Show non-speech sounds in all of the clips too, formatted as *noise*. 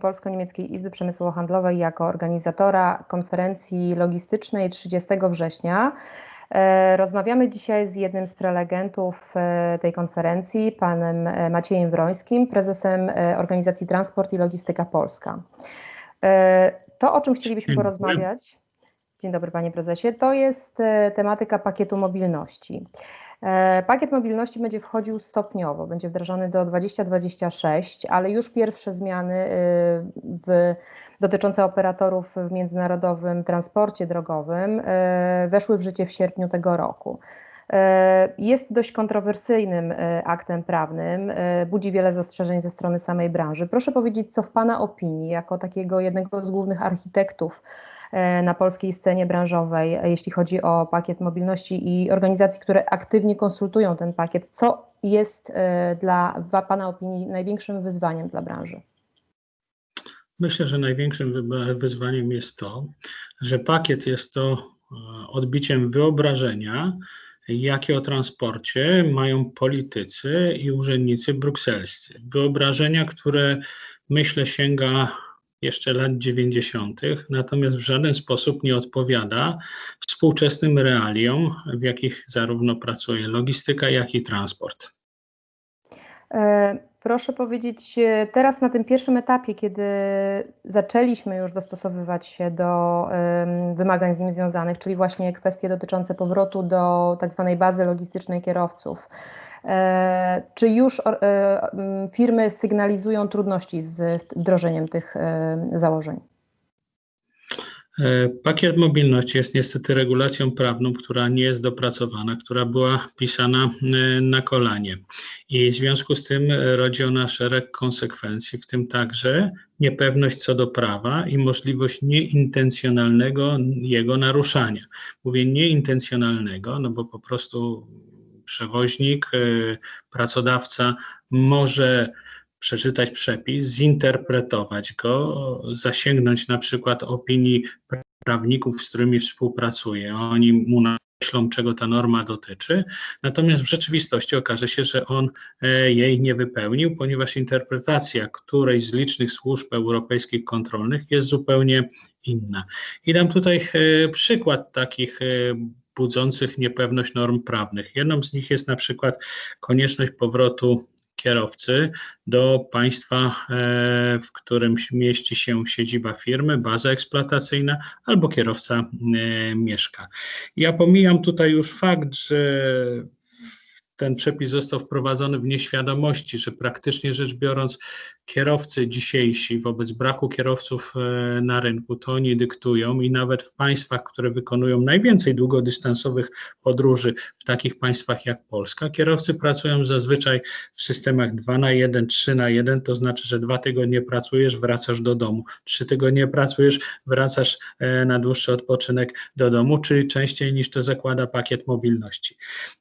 Polsko-Niemieckiej Izby Przemysłowo-Handlowej jako organizatora konferencji logistycznej 30 września. E, rozmawiamy dzisiaj z jednym z prelegentów e, tej konferencji, panem e, Maciejem Wrońskim, prezesem organizacji Transport i Logistyka Polska. To, o czym chcielibyśmy porozmawiać, dzień dobry panie prezesie, to jest tematyka pakietu mobilności. Pakiet mobilności będzie wchodził stopniowo, będzie wdrażany do 2026, ale już pierwsze zmiany w dotyczące operatorów w międzynarodowym transporcie drogowym e, weszły w życie w sierpniu tego roku. E, jest dość kontrowersyjnym e, aktem prawnym, budzi wiele zastrzeżeń ze strony samej branży. Proszę powiedzieć, co w Pana opinii, jako takiego jednego z głównych architektów na polskiej scenie branżowej, jeśli chodzi o pakiet mobilności i organizacji, które aktywnie konsultują ten pakiet, co jest dla Pana opinii największym wyzwaniem dla branży? Myślę, że największym wyzwaniem jest to, że pakiet jest to e, odbiciem wyobrażenia, jakie o transporcie mają politycy i urzędnicy brukselscy. Wyobrażenia, które myślę sięga jeszcze lat 90., natomiast w żaden sposób nie odpowiada współczesnym realiom, w jakich zarówno pracuje logistyka, jak i transport. E, proszę powiedzieć, e, teraz na tym pierwszym etapie, kiedy zaczęliśmy już dostosowywać się do wymagań z nim związanych, czyli właśnie kwestie dotyczące powrotu do tak zwanej bazy logistycznej kierowców, e, czy już firmy sygnalizują trudności z wdrożeniem tych założeń? E, pakiet mobilności jest niestety regulacją prawną, która nie jest dopracowana, która była pisana e, na kolanie. I w związku z tym rodzi ona szereg konsekwencji, w tym także niepewność co do prawa i możliwość nieintencjonalnego jego naruszania. Mówię nieintencjonalnego, no bo po prostu przewoźnik, e, pracodawca może przeczytać przepis, zinterpretować go, zasięgnąć na przykład opinii prawników, z którymi współpracuje. Oni mu myślą, czego ta norma dotyczy, natomiast w rzeczywistości okaże się, że on e, jej nie wypełnił, ponieważ interpretacja którejś z licznych służb europejskich kontrolnych jest zupełnie inna. I dam tutaj e, przykład takich e, budzących niepewność norm prawnych. Jedną z nich jest na przykład konieczność powrotu kierowcy do państwa, e, w którym mieści się siedziba firmy, baza eksploatacyjna albo kierowca e, mieszka. Ja pomijam tutaj już fakt, że ten przepis został wprowadzony w nieświadomości, że praktycznie rzecz biorąc kierowcy dzisiejsi wobec braku kierowców e, na rynku, to oni dyktują i nawet w państwach, które wykonują najwięcej długodystansowych podróży, w takich państwach jak Polska, kierowcy pracują zazwyczaj w systemach 2 na 1, 3 na 1, to znaczy, że dwa tygodnie pracujesz, wracasz do domu, trzy tygodnie pracujesz, wracasz e, na dłuższy odpoczynek do domu, czyli częściej niż to zakłada pakiet mobilności.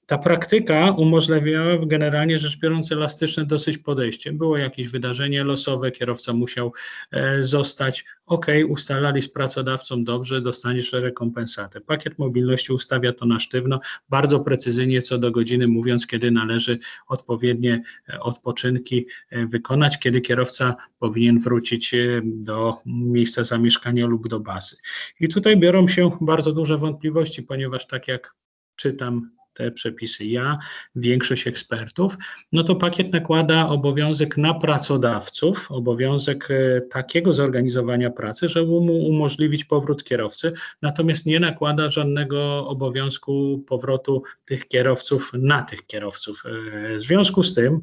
Ta praktyka umożliwiała generalnie rzecz biorąc elastyczne dosyć podejście. Było jakieś wydarzenie losowe, kierowca musiał e, zostać, ok, ustalali z pracodawcą dobrze, dostaniesz rekompensatę. Pakiet mobilności ustawia to na sztywno, bardzo precyzyjnie co do godziny mówiąc, kiedy należy odpowiednie e, odpoczynki e, wykonać, kiedy kierowca powinien wrócić do miejsca zamieszkania lub do bazy. I tutaj biorą się bardzo duże wątpliwości, ponieważ tak jak czytam te przepisy ja, większość ekspertów, no to pakiet nakłada obowiązek na pracodawców, obowiązek e, takiego zorganizowania pracy, żeby mu umożliwić powrót kierowcy, natomiast nie nakłada żadnego obowiązku powrotu tych kierowców na tych kierowców. E, w związku z tym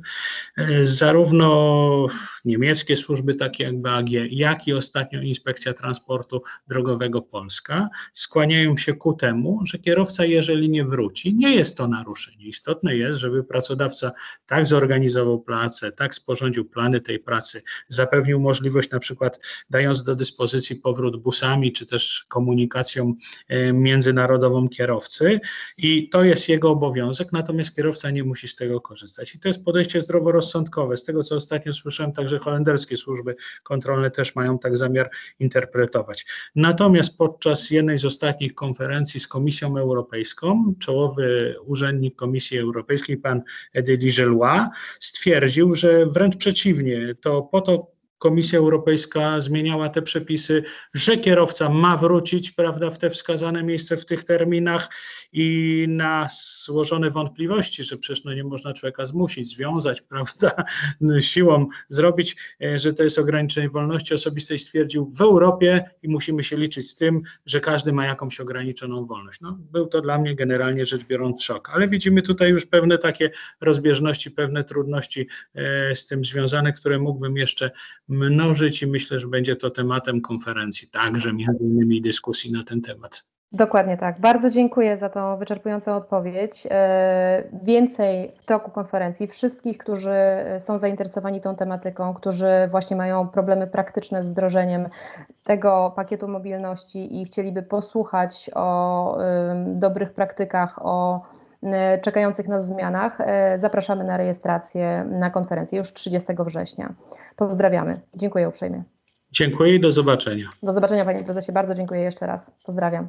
e, zarówno niemieckie służby takie jak BAG, jak i ostatnio Inspekcja Transportu Drogowego Polska skłaniają się ku temu, że kierowca jeżeli nie wróci, nie jest jest to naruszenie. Istotne jest, żeby pracodawca tak zorganizował pracę, tak sporządził plany tej pracy, zapewnił możliwość na przykład dając do dyspozycji powrót busami, czy też komunikacją e, międzynarodową kierowcy i to jest jego obowiązek, natomiast kierowca nie musi z tego korzystać. I to jest podejście zdroworozsądkowe. Z tego, co ostatnio słyszałem, także holenderskie służby kontrolne też mają tak zamiar interpretować. Natomiast podczas jednej z ostatnich konferencji z Komisją Europejską, czołowy urzędnik Komisji Europejskiej, pan Edy Ligelois, stwierdził, że wręcz przeciwnie, to po to Komisja Europejska zmieniała te przepisy, że kierowca ma wrócić, prawda, w te wskazane miejsce w tych terminach i na złożone wątpliwości, że przecież no nie można człowieka zmusić, związać, *laughs* prawda, siłą zrobić, e, że to jest ograniczenie wolności osobistej, stwierdził w Europie i musimy się liczyć z tym, że każdy ma jakąś ograniczoną wolność. No, był to dla mnie generalnie rzecz biorąc szok, ale widzimy tutaj już pewne takie rozbieżności, pewne trudności e, z tym związane, które mógłbym jeszcze mnożyć i myślę, że będzie to tematem konferencji, także między innymi dyskusji na ten temat. Dokładnie tak. Bardzo dziękuję za tą wyczerpującą odpowiedź. E, więcej w toku konferencji wszystkich, którzy są zainteresowani tą tematyką, którzy właśnie mają problemy praktyczne z wdrożeniem tego pakietu mobilności i chcieliby posłuchać o dobrych praktykach, o czekających nas zmianach, e, zapraszamy na rejestrację na konferencję już 30 września. Pozdrawiamy. Dziękuję uprzejmie. Dziękuję i do zobaczenia. Do zobaczenia Panie Prezesie. Bardzo dziękuję jeszcze raz. Pozdrawiam.